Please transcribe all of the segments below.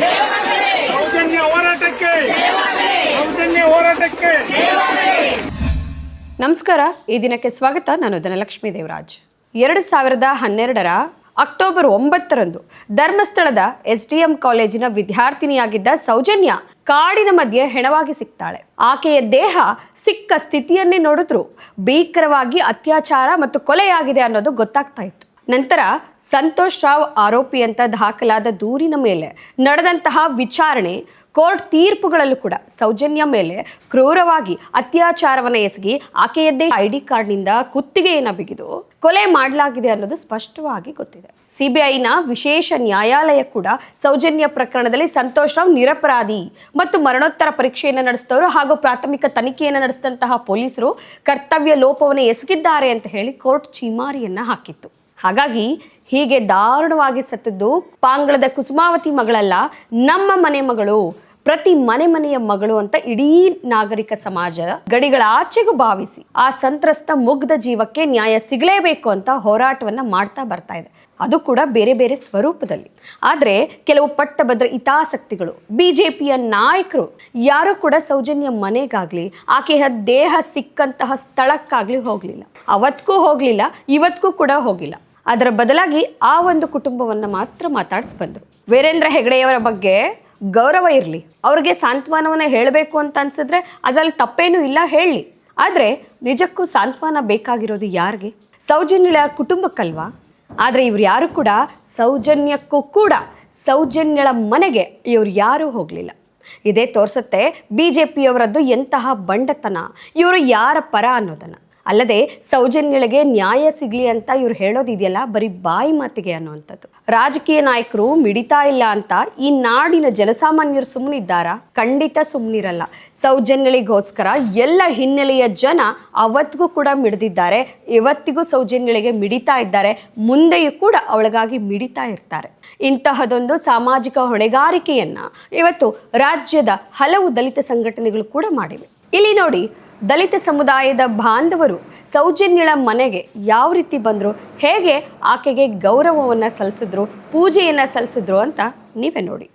ಸೌಜನ್ಯ ಹೋರಾಟಕ್ಕೆ. ಸೌಜನ್ಯ ಹೋರಾಟಕ್ಕೆ. ನಮಸ್ಕಾರ, ಈ ದಿನಕ್ಕೆ ಸ್ವಾಗತ. ನಾನು ಧನಲಕ್ಷ್ಮೀ ದೇವರಾಜ್. ಎರಡು ಸಾವಿರದ ಹನ್ನೆರಡರ ಅಕ್ಟೋಬರ್ ಒಂಬತ್ತರಂದು ಧರ್ಮಸ್ಥಳದ ಎಸ್ ಡಿ ಎಂ ಕಾಲೇಜಿನ ವಿದ್ಯಾರ್ಥಿನಿಯಾಗಿದ್ದ ಸೌಜನ್ಯ ಕಾಡಿನ ಮಧ್ಯೆ ಹೆಣವಾಗಿ ಸಿಗ್ತಾಳೆ ಆಕೆಯ ದೇಹ ಸಿಕ್ಕ ಸ್ಥಿತಿಯನ್ನೇ ನೋಡಿದ್ರು ಭೀಕರವಾಗಿ ಅತ್ಯಾಚಾರ ಮತ್ತು ಕೊಲೆಯಾಗಿದೆ ಅನ್ನೋದು ಗೊತ್ತಾಗ್ತಾ ಇತ್ತು. ನಂತರ ಸಂತೋಷ್ ರಾವ್ ಆರೋಪಿ ಅಂತ ದಾಖಲಾದ ದೂರಿನ ಮೇಲೆ ನಡೆದಂತಹ ವಿಚಾರಣೆ, ಕೋರ್ಟ್ ತೀರ್ಪುಗಳಲ್ಲೂ ಕೂಡ ಸೌಜನ್ಯ ಮೇಲೆ ಕ್ರೂರವಾಗಿ ಅತ್ಯಾಚಾರವನ್ನು ಎಸಗಿ ಆಕೆಯದ್ದೇ ಐ ಡಿ ಕಾರ್ಡ್ನಿಂದ ಕುತ್ತಿಗೆಯನ್ನು ಬಿಗಿದು ಕೊಲೆ ಮಾಡಲಾಗಿದೆ ಅನ್ನೋದು ಸ್ಪಷ್ಟವಾಗಿ ಗೊತ್ತಿದೆ. ಸಿಬಿಐನ ವಿಶೇಷ ನ್ಯಾಯಾಲಯ ಕೂಡ ಸೌಜನ್ಯ ಪ್ರಕರಣದಲ್ಲಿ ಸಂತೋಷ್ ರಾವ್ ನಿರಪರಾಧಿ ಮತ್ತು ಮರಣೋತ್ತರ ಪರೀಕ್ಷೆಯನ್ನು ನಡೆಸಿದವರು ಹಾಗೂ ಪ್ರಾಥಮಿಕ ತನಿಖೆಯನ್ನು ನಡೆಸಿದಂತಹ ಪೊಲೀಸರು ಕರ್ತವ್ಯ ಲೋಪವನ್ನು ಎಸಗಿದ್ದಾರೆ ಅಂತ ಹೇಳಿ ಕೋರ್ಟ್ ಚೀಮಾರಿಯನ್ನ ಹಾಕಿತ್ತು. ಹಾಗಾಗಿ ಹೀಗೆ ದಾರುಣವಾಗಿ ಸತ್ತದ್ದು ಪಾಂಗಳದ ಕುಸುಮಾವತಿ ಮಗಳಲ್ಲ, ನಮ್ಮ ಮನೆ ಮಗಳು, ಪ್ರತಿ ಮನೆ ಮನೆಯ ಮಗಳು ಅಂತ ಇಡೀ ನಾಗರಿಕ ಸಮಾಜ ಗಡಿಗಳ ಆಚೆಗೂ ಭಾವಿಸಿ ಆ ಸಂತ್ರಸ್ತ ಮುಗ್ಧ ಜೀವಕ್ಕೆ ನ್ಯಾಯ ಸಿಗಲೇಬೇಕು ಅಂತ ಹೋರಾಟವನ್ನ ಮಾಡ್ತಾ ಬರ್ತಾ ಇದೆ. ಅದು ಕೂಡ ಬೇರೆ ಬೇರೆ ಸ್ವರೂಪದಲ್ಲಿ. ಆದರೆ ಕೆಲವು ಪಟ್ಟಭದ್ರ ಹಿತಾಸಕ್ತಿಗಳು, ಬಿಜೆಪಿಯ ನಾಯಕರು ಯಾರು ಕೂಡ ಸೌಜನ್ಯ ಮನೆಗಾಗ್ಲಿ ಆಕೆಯ ದೇಹ ಸಿಕ್ಕಂತಹ ಸ್ಥಳಕ್ಕಾಗ್ಲಿ ಹೋಗ್ಲಿಲ್ಲ. ಅವತ್ತಿಗೂ ಹೋಗ್ಲಿಲ್ಲ ಇವತ್ತಿಗೂ ಕೂಡ ಹೋಗಿಲ್ಲ. ಅದರ ಬದಲಾಗಿ ಆ ಒಂದು ಕುಟುಂಬವನ್ನು ಮಾತ್ರ ಮಾತಾಡಿಸಿ ಬಂದರು. ವೀರೇಂದ್ರ ಹೆಗಡೆಯವರ ಬಗ್ಗೆ ಗೌರವ ಇರಲಿ. ಅವ್ರಿಗೆ ಸಾಂತ್ವನವನ್ನು ಹೇಳಬೇಕು ಅಂತ ಅನ್ಸಿದ್ರೆ ಅದರಲ್ಲಿ ತಪ್ಪೇನೂ ಇಲ್ಲ ಹೇಳಿ. ಆದರೆ ನಿಜಕ್ಕೂ ಸಾಂತ್ವನ ಬೇಕಾಗಿರೋದು ಯಾರಿಗೆ? ಸೌಜನ್ಯಳ ಕುಟುಂಬಕ್ಕಲ್ವಾ? ಆದರೆ ಇವ್ರು ಯಾರು ಕೂಡ ಸೌಜನ್ಯಕ್ಕೂ ಕೂಡ ಸೌಜನ್ಯಳ ಮನೆಗೆ ಇವ್ರು ಯಾರೂ ಹೋಗಲಿಲ್ಲ. ಇದೇ ತೋರಿಸುತ್ತೆ ಬಿ ಜೆ ಪಿಯವರದ್ದು ಎಂತಹ ಬಂಡತನ, ಇವರು ಯಾರ ಪರ ಅನ್ನೋದನ್ನು. ಅಲ್ಲದೆ ಸೌಜನ್ಯಳಿಗೆ ನ್ಯಾಯ ಸಿಗ್ಲಿ ಅಂತ ಇವ್ರು ಹೇಳೋದಿದೆಯಲ್ಲ, ಬರೀ ಬಾಯಿ ಮಾತಿಗೆ ಅನ್ನುವಂಥದ್ದು. ರಾಜಕೀಯ ನಾಯಕರು ಮಿಡಿತಾ ಇಲ್ಲ ಅಂತ ಈ ನಾಡಿನ ಜನಸಾಮಾನ್ಯರು ಸುಮ್ಮನಿದ್ದಾರಾ ಖಂಡಿತ ಸುಮ್ಮನಿರಲ್ಲ ಸೌಜನ್ಯಳಿಗೋಸ್ಕರ ಎಲ್ಲ ಹಿನ್ನೆಲೆಯ ಜನ ಅವತ್ತಿಗೂ ಕೂಡ ಮಿಡಿದಿದ್ದಾರೆ. ಇವತ್ತಿಗೂ ಸೌಜನ್ಯಳಿಗೆ ಮಿಡಿತಾ ಇದ್ದಾರೆ. ಮುಂದೆಯೂ ಕೂಡ ಅವಳಿಗಾಗಿ ಮಿಡಿತಾ ಇರ್ತಾರೆ. ಇಂತಹದೊಂದು ಸಾಮಾಜಿಕ ಹೊಣೆಗಾರಿಕೆಯನ್ನ ಇವತ್ತು ರಾಜ್ಯದ ಹಲವು ದಲಿತ ಸಂಘಟನೆಗಳು ಕೂಡ ಮಾಡಿವೆ. ಇಲ್ಲಿ ನೋಡಿ, ದಲಿತ ಸಮುದಾಯದ ಬಾಂಧವರು ಸೌಜನ್ಯಳ ಮನೆಗೆ ಯಾವ ರೀತಿ ಬಂದರು, ಹೇಗೆ ಆಕೆಗೆ ಗೌರವವನ್ನು ಸಲ್ಲಿಸಿದ್ರು, ಪೂಜೆಯನ್ನು ಸಲ್ಲಿಸಿದ್ರು ಅಂತ ನೀವೇ ನೋಡಿ.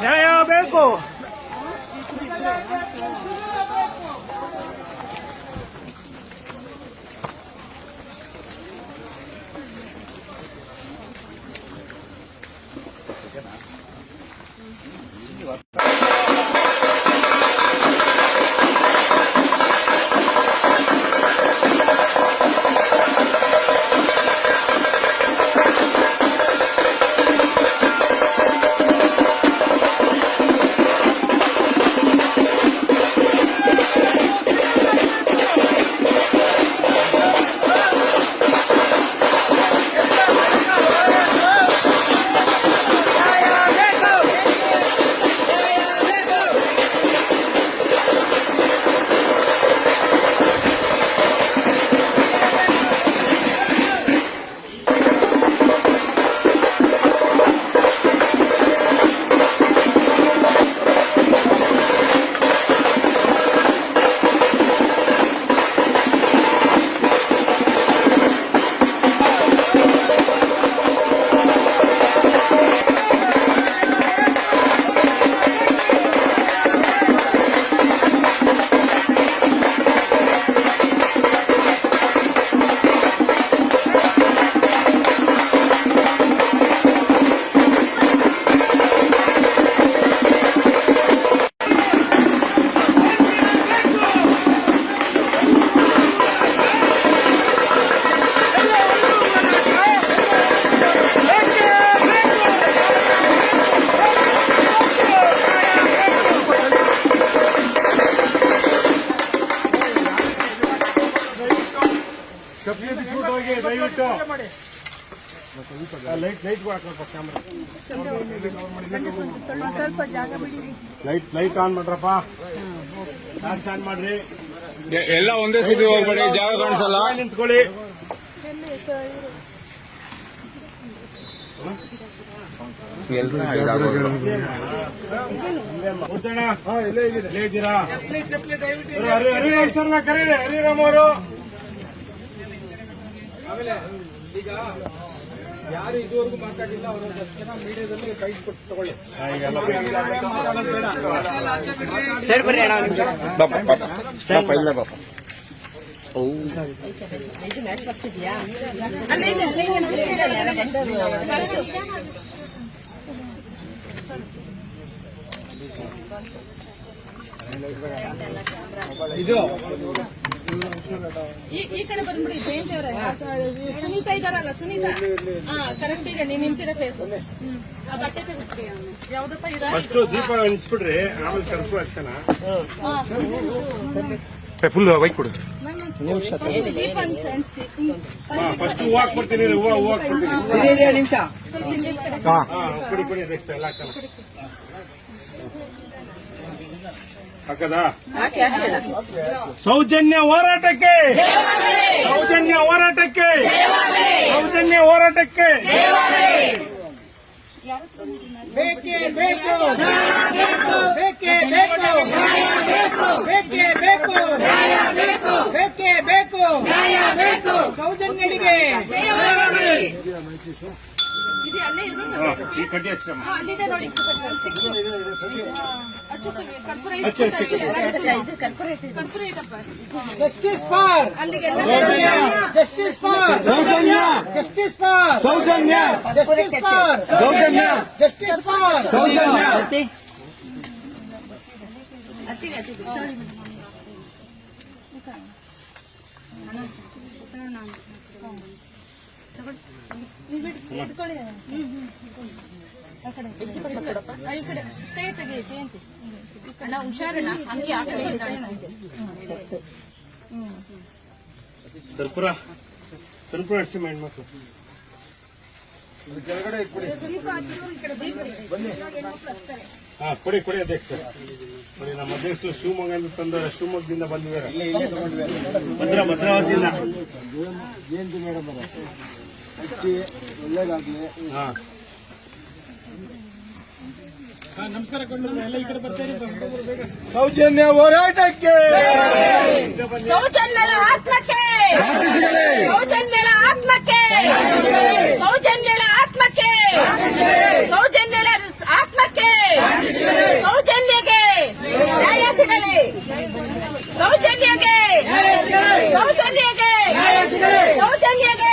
加油，别过。ನ್ಯಾಯ ಹೋಗಿ ದಯವಿಟ್ಟು ಲೈಟ್ ಲೈಟ್ ಹಾಕಪ್ಪ ಕ್ಯಾಮ್ರಾ ಲೈಟ್ ಲೈಟ್ ಆನ್ ಮಾಡ್ರಪ್ಪ. ಫ್ಯಾನ್ಸ್ ಆನ್ ಮಾಡ್ರಿ. ಎಲ್ಲ ಒಂದೇ ಸಿಟಿ ಹೋಗ್ಬೇಡಿ ಜಾಗ ಕಾಣಿಸಲ್ಲ. ನಿಂತ್ಕೊಳ್ಳಿ. ಕರೀರಿ ಹರಿರಾಮ್ ಅವರು. ಯಾರು ಇದುವರೆಗೂ ಮಾತಾಡಿಲ್ಲ ಅವರ ಜನ ಮೀಡಿಯಾದಲ್ಲಿ ಕೈ ಕೊಟ್ಟು ತಗೊಳ್ಳಿ. ಇದು ಈ ಈ ಕಡೆ ಬಂದ್ಬಿಡಿ ಜಯಂತಿ ಅವರೇ. ಸುನೀತಾ ಇದಾರಲ್ಲ ಸುನೀತಾ? ಹಾ ಕರೆಕ್ಟ್ ಈಗ ನೀನ್ ನಿಂತಿರೋ ಫೇಸ್ ಆ ಬಟ್ಟೆ ತೆಗಿಸ್ರಿ ಯಾವ್ದಪ್ಪ ಇದ? ಫಸ್ಟ್ ದೀಪ ಹಂಚ್ಬಿಡ್ರಿ ಆಮೇಲೆ ಹಾ. ಫುಲ್ ವೈಕ್ ಕೊಡು. ದೀಪ ಹಂಚ್-. ಫಸ್ಟ್ ಹೂವು ಹಾಕ್ಬಿಡ್ತೀನಿ ಹೂವು ಹೂವು ಹಾಕ್ಬಿಡ್ತೀನಿ. ನಿಮಿಷ. ಹಾ. ಕೊಡಿ ಕೊಡಿ ಎಲ್ಲ ಸೌಜನ್ಯ ಹೋರಾಟಕ್ಕೆ! ಸೌಜನ್ಯ ಹೋರಾಟಕ್ಕೆ! ಸೌಜನ್ಯ ಹೋರಾಟಕ್ಕೆ! ಬೇಕೇ ಬೇಕು! ಬೇಕೇ ಬೇಕು! ಬೇಕೇ ಬೇಕು! ಬೇಕೇ ಬೇಕು! ಸೌಜನ್ಯರಿಗೆ! ಇದು ಅಲ್ಲೇ ಇರ್ಬೇಕು ಹಾ, ಈ ಕಡ್ಡಿ ಹಚ್ಚಮ್ಮ ಹಾ, ಅಲ್ಲಿದೆ ನೋಡಿ. ಅಲ್ಲಿ ಸಿಕ್ತು. ಹಚ್ಚು ಸ್ವಾಮಿ, ಕರ್ಪೂರ ಹಚ್ಚು, ಹಚ್ಚು, ಇಟ್ಬಿಟ್ಟು ಅಲ್ಲಿ ಇದೆ, ಕರ್ಪೂರ ಇಟ್ಟಿದೆ. ಕರ್ಪೂರ ಇಟ್ಟಪ್ಪ ಜಸ್ಟಿಸ್ ಫಾರ್ ಅಲ್ಲಿಗೆಲ್ಲ justice for Sowjanya. Justice for Sowjanya. Justice for Sowjanya. Justice for Sowjanya. ಹತ್ತಿಗೆ ಹತ್ತಿಗೆ. ಈ ಕಡೆ ಕೈ ತೆಗಿ ಜಯಂತಿ ಅಣ್ಣ ಹುಷಾರಣ್ಣ ಹಂಗೆ ಆ ಕಡೆ ಇದ್ದಾಳೆ. ಕರ್ಪೂರ ಕರ್ಪೂರ ಹಚ್ಚಿ ಹೆಣ್ಮಕ್ಳು ಹಾ ಕೊಡಿ ಕೊಡಿ ಅಧ್ಯಕ್ಷ ಕೊಡಿ ನಮ್ಮ ಅಧ್ಯಕ್ಷರು ಶಿವಮೊಗ್ಗ ತಂದ ಶಿವಮೊಗ್ಗದಿಂದ ಬಂದಿದ್ದಾರೆ. ಭದ್ರ ಭದ್ರಾವತಿಯಿಂದ. ಹಾ. ಸೌಜನ್ಯ ಹೋರಾಟಕ್ಕೆ! ಸೌಜನ್ಯ ಆತ್ಮಕ್ಕೆ ಸೌಜನ್ಯಳ ಆತ್ಮಕ್ಕೆ ಸೌಜನ್ಯಳ ಆತ್ಮಕ್ಕೆ ಸೌಜನ್ಯಳ ಆತ್ಮಕ್ಕೆ ಸೌಜನ್ಯಗೆ ನ್ಯಾಯ ಸಿಗಲಿ ಸೌಜನ್ಯಗೆ ಸೌಜನ್ಯಗೆ ಸೌಜನ್ಯಗೆ